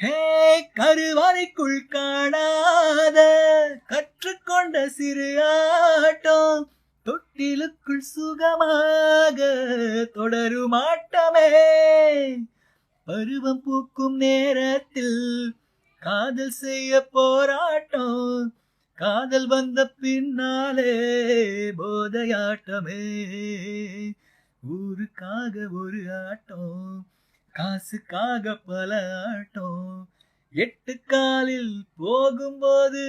ஹே கருவறைக்குள் காணாத கற்றுக்கொண்ட சிறு ஆட்டம் தொட்டிலுக்குள் சுகமாக தொடரும் ஆட்டமே. பருவம் பூக்கும் நேரத்தில் காதல் செய்ய போராட்டம் காதல் வந்த பின்னாலே போதையாட்டமே. ஊருக்காக ஒரு ஆட்டம் காசுக்காக பல ஆட்டம். எட்டு காலில் போகும்போது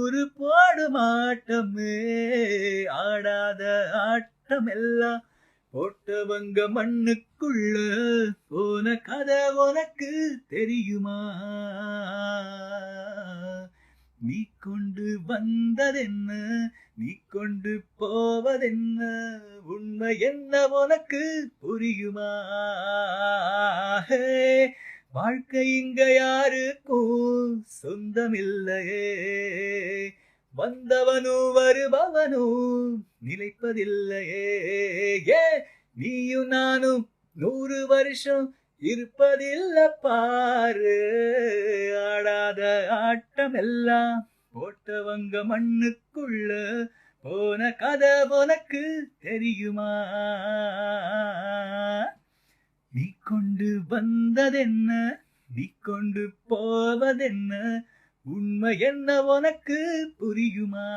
ஒரு போடும் ஆட்டமே. ஆடாத ஆட்டம் எல்லாம் போட்டவங்க மண்ணுக்குள்ள. போன கதை உனக்கு தெரியுமா? நீ கொண்டு வந்ததென்ன? நீ கொண்டு போவதென்ன? உண்மை என்ன உனக்கு புரியுமா? வாழ்க்கை இங்க யாருக்கும் சொந்தமில்லையே. வந்தவனோ வருபவனோ நிலைப்பதில்லையே. ஏ நீயும் நானும் நூறு வருஷம் இருப்பதில்ல பாரு. ஆடாத ஆட்டம் எல்லாம் போட்டவங்க மண்ணுக்குள்ள போன கதை உனக்கு தெரியுமா? நீ கொண்டு வந்ததென்ன? நீ கொண்டு போவதென்ன? உண்மை என்ன உனக்கு புரியுமா?